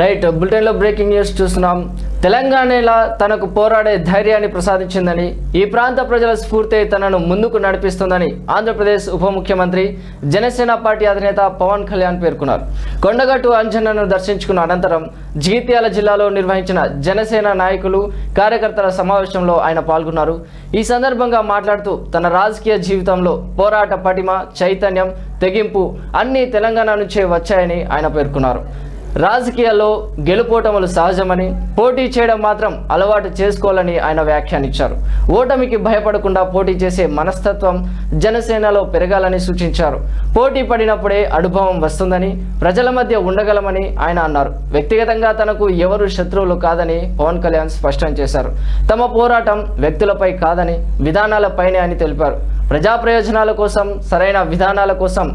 Right బులెటిన్లో breaking news చూస్తున్నాం. తెలంగాణలో తనకు పోరాడే ధైర్యాన్ని ప్రసాదించిందని ఈ ప్రాంత ప్రజల స్ఫూర్తి తనను ముందుకు నడిపిస్తుందని ఆంధ్రప్రదేశ్ ఉప ముఖ్యమంత్రి జనసేన పార్టీ అధినేత పవన్ కళ్యాణ్ పేర్కొన్నారు. కొండగట్టు అంజనను దర్శించుకున్న అనంతరం జగిత్యాల జిల్లాలో నిర్వహించిన జనసేన నాయకులు కార్యకర్తల సమావేశంలో ఆయన పాల్గొన్నారు. ఈ సందర్భంగా మాట్లాడుతూ తన రాజకీయ జీవితంలో పోరాట పటిమ చైతన్యం తెగింపు అన్నీ తెలంగాణ నుంచే వచ్చాయని ఆయన పేర్కొన్నారు. రాజకీయాల్లో గెలుపోటములు సహజమని పోటీ చేయడం మాత్రం అలవాటు చేసుకోవాలని ఆయన వ్యాఖ్యానించారు. ఓటమికి భయపడకుండా పోటీ చేసే మనస్తత్వం జనసేనలో పెరగాలని సూచించారు. పోటీ పడినప్పుడే అనుభవం వస్తుందని ప్రజల మధ్య ఉండగలమని ఆయన అన్నారు. వ్యక్తిగతంగా తనకు ఎవరు శత్రువులు కాదని పవన్ కళ్యాణ్ స్పష్టం చేశారు. తమ పోరాటం వ్యక్తులపై కాదని విధానాలపైనే అని తెలిపారు. ప్రజా ప్రయోజనాల కోసం సరైన విధానాల కోసం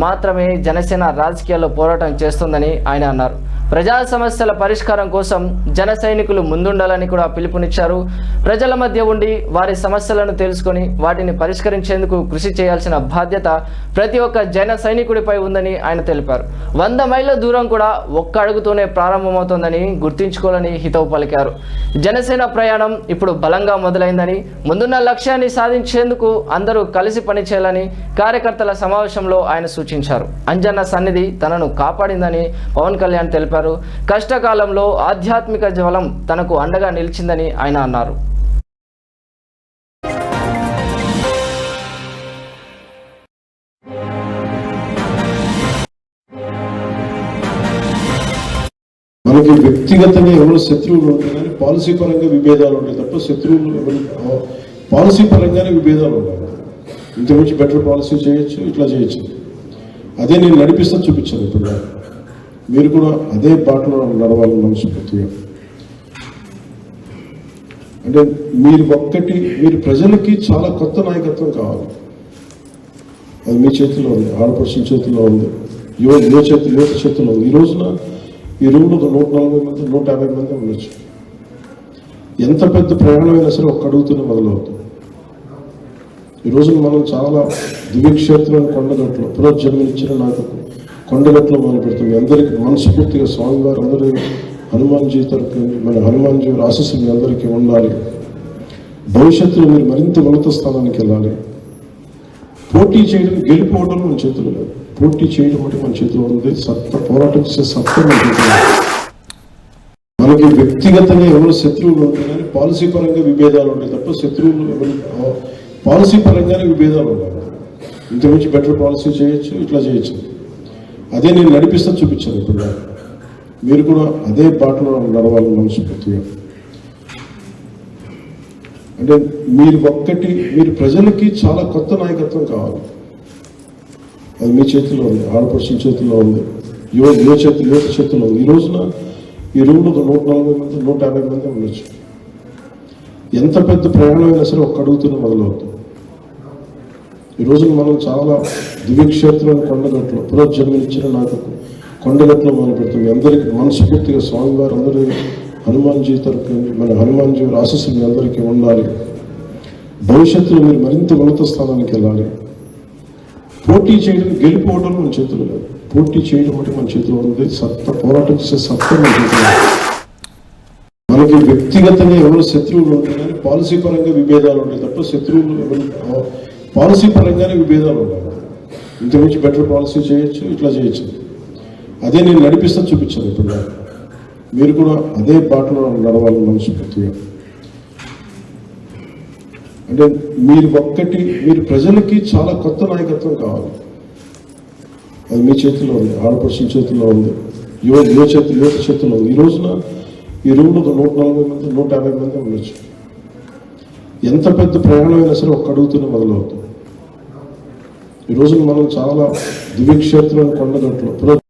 మాత్రమే జనసేన రాజకీయాల్లో పోరాటం చేస్తుందని ఆయన అన్నారు. ప్రజా సమస్యల పరిష్కారం కోసం జన సైనికులు ముందుండాలని కూడా పిలుపునిచ్చారు. ప్రజల మధ్య ఉండి వారి సమస్యలను తెలుసుకొని వాటిని పరిష్కరించేందుకు కృషి చేయాల్సిన బాధ్యత ప్రతి ఒక్క జన సైనికుడిపై ఉందని ఆయన తెలిపారు. వంద మైళ్ళ దూరం కూడా ఒక్క అడుగుతోనే ప్రారంభమవుతోందని గుర్తుంచుకోవాలని హితవు పలికారు. జనసేన ప్రయాణం ఇప్పుడు బలంగా మొదలైందని ముందున్న లక్ష్యాన్ని సాధించేందుకు అందరూ కలిసి పనిచేయాలని కార్యకర్తల సమావేశంలో ఆయన సూచించారు. అంజన్న సన్నిధి తనను కాపాడిందని పవన్ కళ్యాణ్ తెలిపారు. కష్టకాలంలో ఆధ్యాత్మిక జ్వలం తనకు అండగా నిలిచిందని ఆయన అన్నారు. మనకి వ్యక్తిగతంగా ఎవరు శత్రువులు ఉంటారు కానీ పాలసీ పరంగా విభేదాలు ఉంటాయి తప్ప శత్రువులు ఎవరు పాలసీ పరంగానే విభేదాలు ఉంటాయి. ఇంతకుమించి బెటర్ పాలసీ చేయొచ్చు ఇట్లా చేయొచ్చు. అదే నేను నడిపిస్తాను చూపించాను ఇప్పుడు. మీరు కూడా అదే బాటలో నడవాలని మనస్ఫూర్తిగా అంటే మీరు ఒక్కటి మీరు ప్రజలకి చాలా కొత్త నాయకత్వం కావాలి. అది మీ చేతిలో ఉంది ఆడపడుచుల చేతిలో ఉంది యువ యువ చేతి యువత చేతిలో ఉంది. ఈ రోజున ఈ రూమ్లో నూట నలభై మంది నూట యాభై మంది ఉండొచ్చు. ఎంత పెద్ద ప్రయాణమైనా సరే ఒక్క అడుగుతూనే మొదలవుతుంది. ఈ రోజున మనం చాలా దివ్యక్షేత్రం కొండగట్లో పునర్జన్మనిచ్చిన నాకు కొండగట్లో మొదలు పెడుతుంది అందరికీ మనస్ఫూర్తిగా స్వామివారు అందరూ హనుమాన్జీ తరపు మన హనుమాన్జీ వారి ఆశీస్సులు మీ అందరికీ ఉండాలి. భవిష్యత్తులో మీరు మరింత ఉన్నత స్థానానికి వెళ్ళాలి. పోటీ చేయడం గెలిపోవడం మన చేతులు లేదు. పోటీ చేయడం అంటే మన చేతిలో ఉంది. సత్త పోరాటం చేసే సత్త మన చేతిలో మనకి వ్యక్తిగతంగా ఎవరు శత్రువులు ఉంటాయి కానీ పాలసీ పరంగా విభేదాలు ఉంటాయి తప్ప శత్రువులు ఎవరు పాలసీ పరంగానే విభేదాలు ఉంటాయి. ఇంతకుమించి బెటర్ పాలసీ చేయొచ్చు ఇట్లా చేయొచ్చు. అదే నేను నడిపిస్తా చూపించాను ఇప్పుడు. మీరు కూడా అదే బాటలో నడవాలని మనస్ఫూర్తిగా అంటే మీరు ఒక్కటి మీరు ప్రజలకి చాలా కొత్త నాయకత్వం కావాలి. అది మీ చేతిలో ఉంది ఆడపడుచుల చేతిలో ఉంది యువ యువ చేతి యువత చేతిలో ఉంది. ఈ రోజున ఈ రూమ్లో నూట నలభై మంది నూట యాభై మంది ఉండొచ్చు. ఎంత పెద్ద ప్రయాణమైనా సరే ఒక్క అడుగుతూనే మొదలవుతుంది. ఈ రోజున మనం చాలా దివ్యక్షేత్రం కొండగట్లో పునర్జన్మించిన నాకు కొండగట్లో మొదలు పెడుతుంది. అందరికీ మనస్ఫూర్తిగా స్వామివారు అందరూ హనుమాన్జీ తరపు మన హనుమాన్జీ ఆశస్సు మీ అందరికీ ఉండాలి. భవిష్యత్తులో మీరు మరింత ఉన్నత స్థానానికి వెళ్ళాలి. పోటీ చేయడం గెలిపోవడం మన చేతులు లేదు. పోటీ చేయడం అంటే మన చేతిలో ఉంది సత్త పోరాటం చేసే సత్త మన చేతిలో మనకి వ్యక్తిగతంగా ఎవరు శత్రువులు ఉంటాయి కానీ పాలసీ పరంగా విభేదాలు ఉంటాయి తప్ప శత్రువులు ఎవరు పాలసీ పరంగానే విభేదాలు ఉంటాయి ఇంతకుమించి బెటర్ పాలసీ చేయొచ్చు ఇట్లా చేయొచ్చు. అదే నేను నడిపిస్తా చూపించాను ఇప్పుడు. మీరు కూడా అదే బాటలో నడవాలని మనస్ఫూర్తిగా అంటే మీరు ఒక్కటి మీరు ప్రజలకి చాలా కొత్త నాయకత్వం కావాలి. అది మీ చేతిలో ఉంది ఆడపడుచుల చేతిలో ఉంది యువ యువ చేతి యువత చేతిలో ఉంది. ఈ రోజున ఈ రూమ్లో నూట నలభై మంది నూట యాభై మంది ఉండొచ్చు. ఎంత పెద్ద ప్రయాణమైనా సరే ఒక్క అడుగుతూనే మొదలవుతుంది. ఈ రోజున మనం చాలా దివ్యక్షేత్రం కొండగట్లో